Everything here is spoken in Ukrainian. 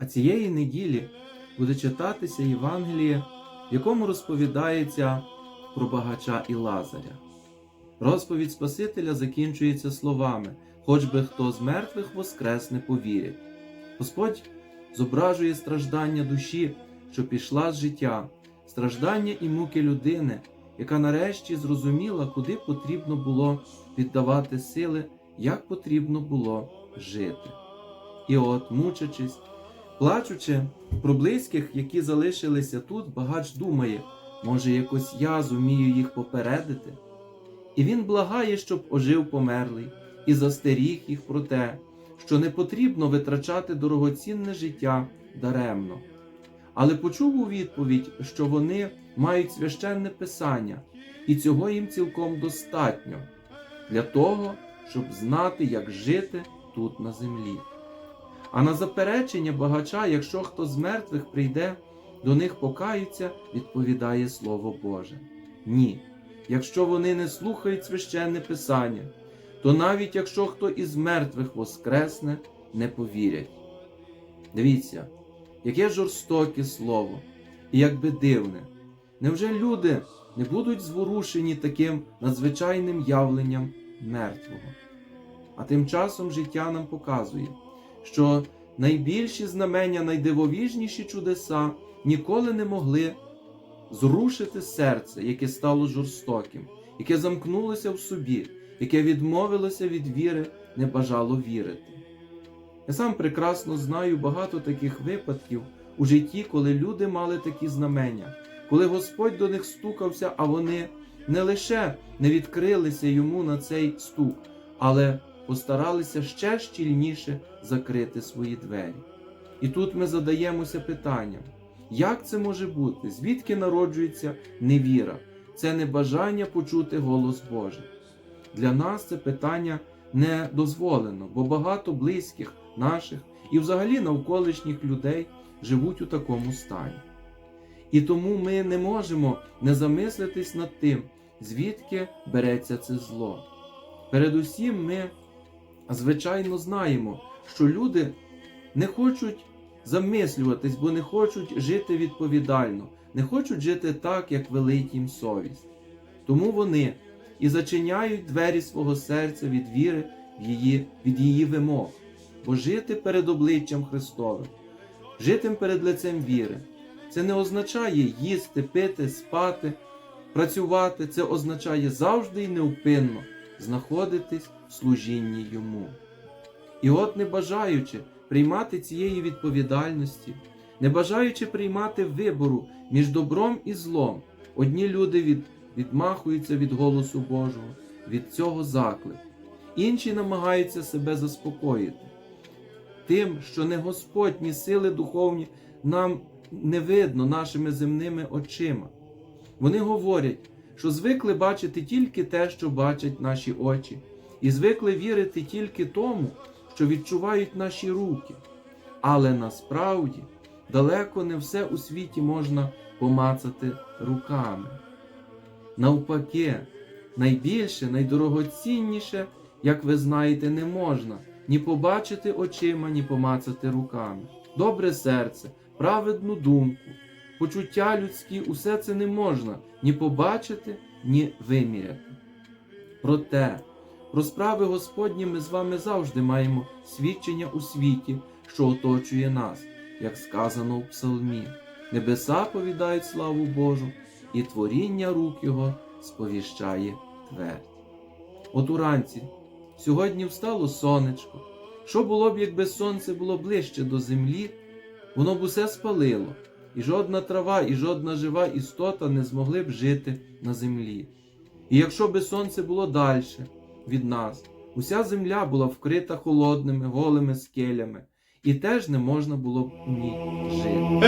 А цієї неділі буде читатися Євангеліє, в якому розповідається про багача і Лазаря. Розповідь Спасителя закінчується словами: хоч би хто з мертвих воскресне повірить. Господь зображує страждання душі, що пішла з життя, страждання і муки людини, яка нарешті зрозуміла, куди потрібно було віддавати сили, як потрібно було жити. І от, мучачись, плачучи про близьких, які залишилися тут, багач думає, може, якось я зумію їх попередити. І він благає, щоб ожив померлий, і застеріг їх про те, що не потрібно витрачати дорогоцінне життя даремно. Але почув у відповідь, що вони мають священне писання, і цього їм цілком достатньо для того, щоб знати, як жити тут на землі. А на заперечення багача, якщо хто з мертвих прийде, до них покаються, відповідає Слово Боже. Ні. Якщо вони не слухають священне писання, то навіть якщо хто із мертвих воскресне, не повірять. Дивіться, яке жорстоке слово, і якби дивне. Невже люди не будуть зворушені таким надзвичайним явленням мертвого? А тим часом життя нам показує, що найбільші знамення, найдивовіжніші чудеса ніколи не могли зрушити серце, яке стало жорстоким, яке замкнулося в собі, яке відмовилося від віри, не бажало вірити. Я сам прекрасно знаю багато таких випадків у житті, коли люди мали такі знамення, коли Господь до них стукався, а вони не лише не відкрилися йому на цей стук, але постаралися ще щільніше закрити свої двері. І тут ми задаємося питанням, як це може бути? Звідки народжується невіра? Це небажання почути голос Божий. Для нас це питання не дозволено, бо багато близьких наших і взагалі навколишніх людей живуть у такому стані. І тому ми не можемо не замислитись над тим, звідки береться це зло. Передусім, ми, звичайно, знаємо, що люди не хочуть замислюватись, бо не хочуть жити відповідально, не хочуть жити так, як велить їм совість. Тому вони і зачиняють двері свого серця від віри в її, від її вимог, бо жити перед обличчям Христовим, жити перед лицем віри, це не означає їсти, пити, спати, працювати, це означає завжди і неупинно знаходитись служінні йому. І от, не бажаючи приймати цієї відповідальності, не бажаючи приймати вибору між добром і злом, одні люди від, відмахуються від голосу Божого, від цього заклику, інші намагаються себе заспокоїти. Тим, що не Господні сили духовні нам не видно нашими земними очима. Вони говорять, що звикли бачити тільки те, що бачать наші очі, і звикли вірити тільки тому, що відчувають наші руки. Але насправді далеко не все у світі можна помацати руками. Навпаки, найбільше, найдорогоцінніше, як ви знаєте, не можна ні побачити очима, ні помацати руками. Добре серце, праведну думку, почуття людські усе це не можна ні побачити, ні виміряти. Проте, про справи Господні ми з вами завжди маємо свідчення у світі, що оточує нас, як сказано у Псалмі. Небеса повідають славу Божу, і творіння рук Його сповіщає твердь. От уранці, сьогодні встало сонечко. Що було б, якби сонце було ближче до землі, воно б усе спалило, і жодна трава, і жодна жива істота не змогли б жити на землі. І якщо би сонце було далі від нас, уся земля була вкрита холодними, голими скелями, і теж не можна було б ні жити.